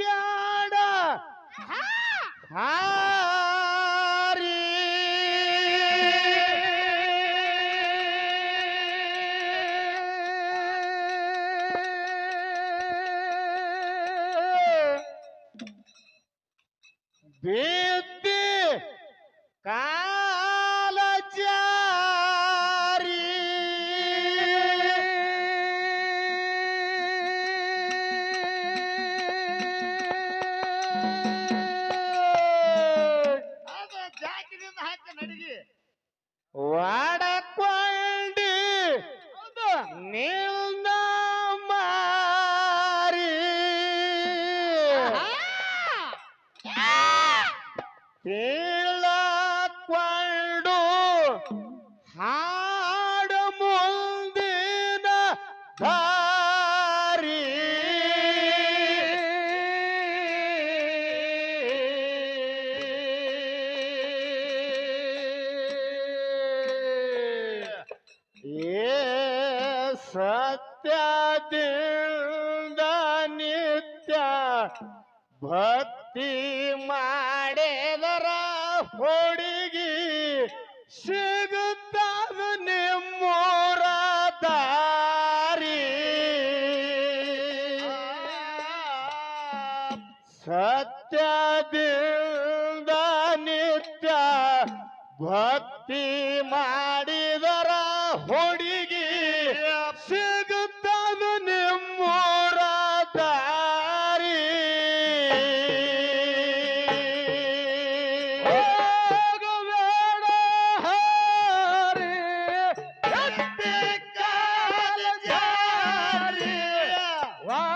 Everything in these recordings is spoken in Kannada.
ಬ್ಯಾಡ. ಹಾರಿ ತಿಳಕೊಂಡು ಹಾಡು ಮುಂದಿನ ದಾರಿ. ಏ ಸತ್ಯದಿಂದ ನಿತ್ಯ ಭಕ್ತಿ ಮಾಡಿದರ ಹುಡುಗಿ ಸಿಗುತ್ತದ ನಿಮ್ಮೂರ ದಾರಿ. ಸತ್ಯದಿಂದ ನಿತ್ಯ ಭಕ್ತಿ ಮಾಡಿದರ ಹುಡುಗಿ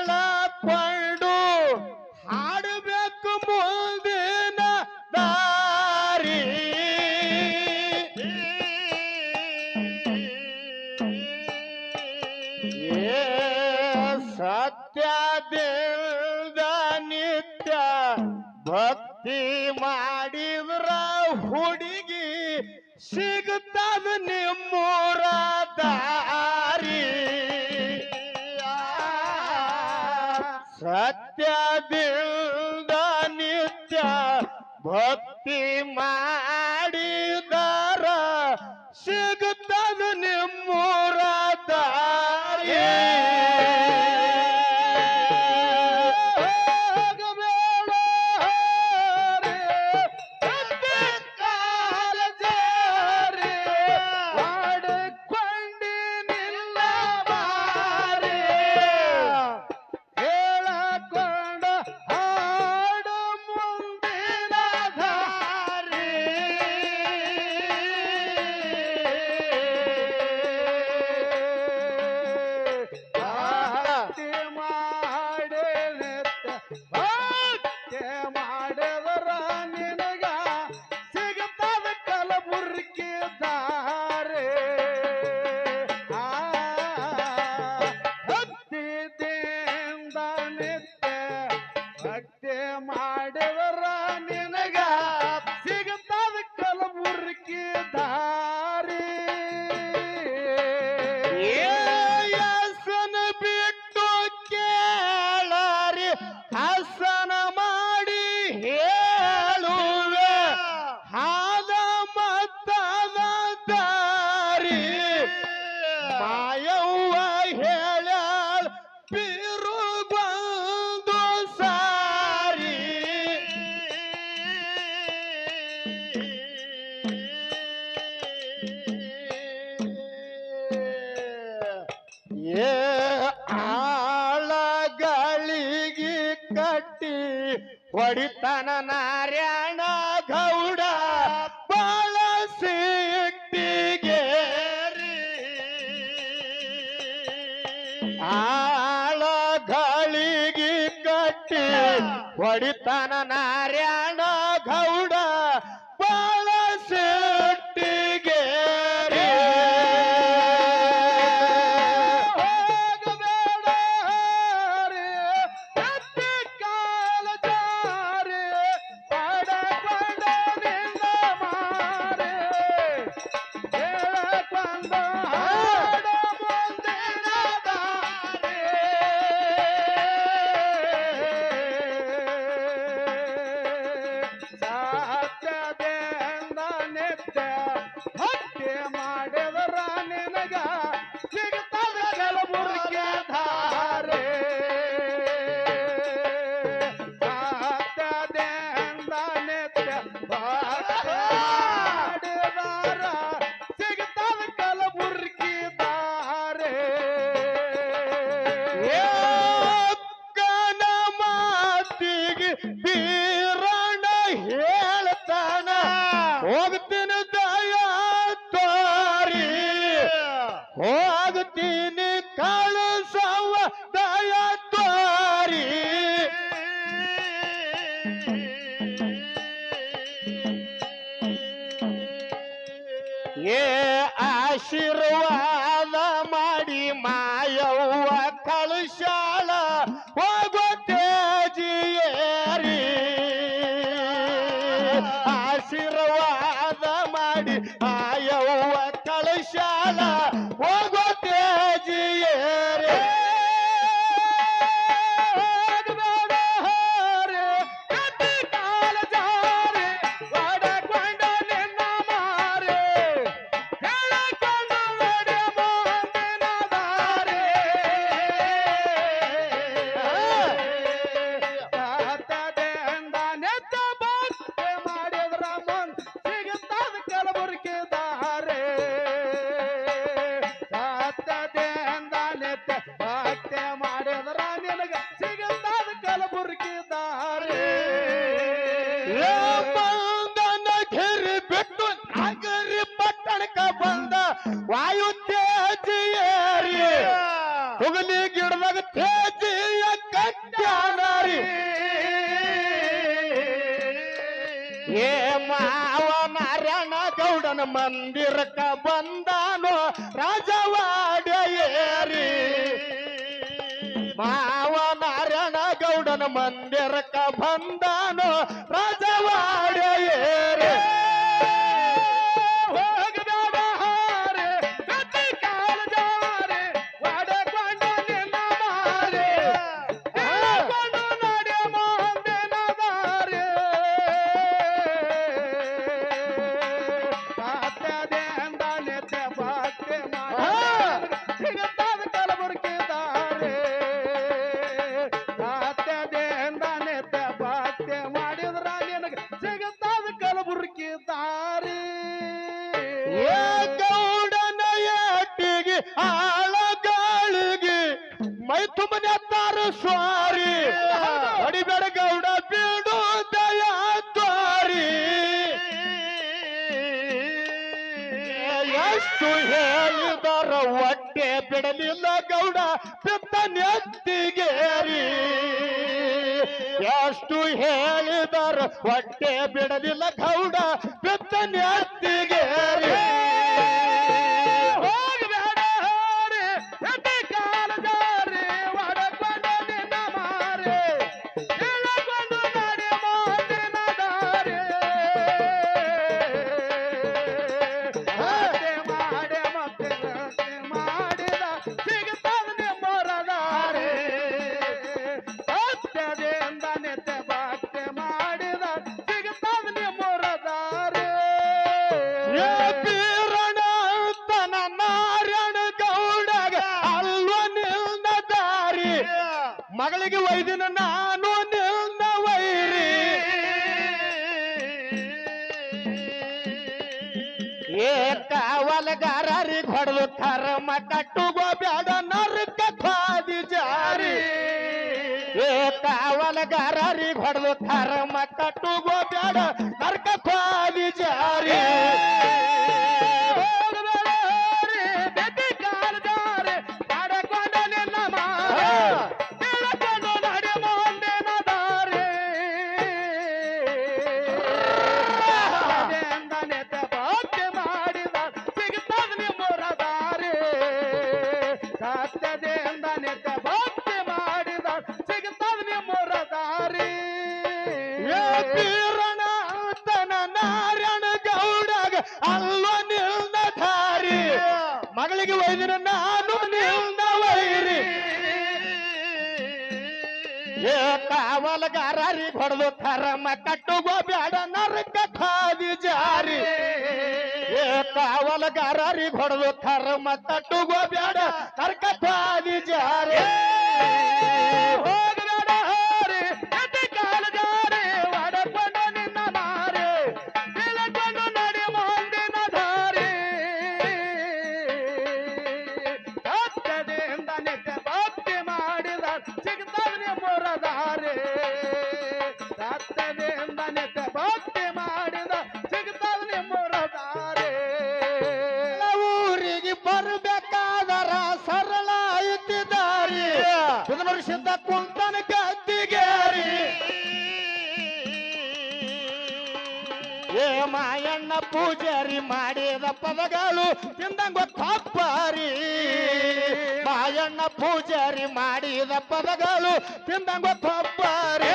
ಕೇಳಕೊಂಡು ಹಾಡಬೇಕು ಮುಂದಿನ ದಾರಿ. ಏ ಸತ್ಯದಿಂದ ನಿತ್ಯ ಭಕ್ತಿ ಮಾಡಿದ್ರ ಹುಡುಗಿ ಸಿಗುತ್ತದ ನಿಮ್ಮೂರ ಸತ್ಯದಿಂದ ನಿತ್ಯ ಭಕ್ತಿ ಮಾಡಿದರ ನಿನಗ ಹೊಡಿತಾನ ನಾರಾಯಣ ಗೌಡ. ಬೀರಣ ಹೇಳ್ತಾನ. ಹೋಗ್ತೀನ ದಯ ತೋರಿ ಹೋಗ್ತೀನಿ ಕಳಸವ ದಯ ತೋರಿ ಏ ಆಶೀರ್ವಾದ ಮಾಡಿ ಮಾಯವ್ವ ಕಳಶಾಲ. ಹೋಗ ಅವ ನಾರಾಯಣ ಗೌಡನ ಮಂದಿರಕ್ಕ ಬಂದಾನು ರಾಜವಾಡ ಏರಿ. ಮಾವ ನಾರಾಯಣ ಗೌಡನ ಮಂದಿರಕ್ಕ ಬಂದಾನು ರಾಜವಾಡ ಏರಿ. ಏ ಗೌಡನಯಟ್ಟಿಗೆ ಆಳ ಗಾಳಿಗೆ ಮೈ ತುಂಬನೆತ್ತಾರ ಸ್ವಾರಿ. ಅಡಿಬೇಡ ಗೌಡ ಬೀಡು ದಯಾ ದ್ವಾರಿ. ಎಷ್ಟು ಹೇಳಿದಾರ ಒಟ್ಟೆ ಬಿಡಲಿಲ್ಲ ಗೌಡ, ಬಿತ್ತನೆ ಎಷ್ಟು ಹೇಳಿದಾರ ಹೊಟ್ಟೆ ಬಿಡಲಿಲ್ಲ ಗೌಡ ಬಿದ್ದನೆ ಅತ್ತಿಗೆ ಕಾವಲಗಾರರಿಗೆ ಹೊಡೆದು ಕರ್ಮ ಕಟ್ಟುಗೋ ಬ್ಯಾಡ ನರಕ ಖಾದಿ ಜಾರಿ ಏ ಕಾವಲಗಾರರಿಗೆ ಹೊಡೆದು ಕರ್ಮ ಕಟ್ಟುಗೋ ಮಗಳಿಗೆ ಒಯ್ದಿರ ನಾನು ನಿನ್ನ ವೈರಿ. ಏ ಕಾವಲಗಾರರಿಗೆ ಹೊಡೆದು ಕರಮ ಕಟ್ಟುಗೋ ಬೇಡ ನರಕ ಖಾದಿ ಜಾರಿ. ಏ ಕಾವಲಗಾರರಿಗೆ ಹೊಡೆದು ಕರ್ಮ ಕಟ್ಟುಗೋ ಬೇಡ ನರಕ ಖಾದಿ ಜಾರಿ. ಕುಂತನ ಗದ್ದಿಗೇರಿ. ಏ ಮಾಯಣ್ಣ ಪೂಜಾರಿ ಮಾಡಿದ ಪದಗಳು ತಿಂದಂಗ ತಪ್ಪಾರಿ ಮಾಯಣ್ಣ ಪೂಜಾರಿ ಮಾಡಿದ ಪದಗಳು ತಿಂದಂಗ ತಪ್ಪಾರಿ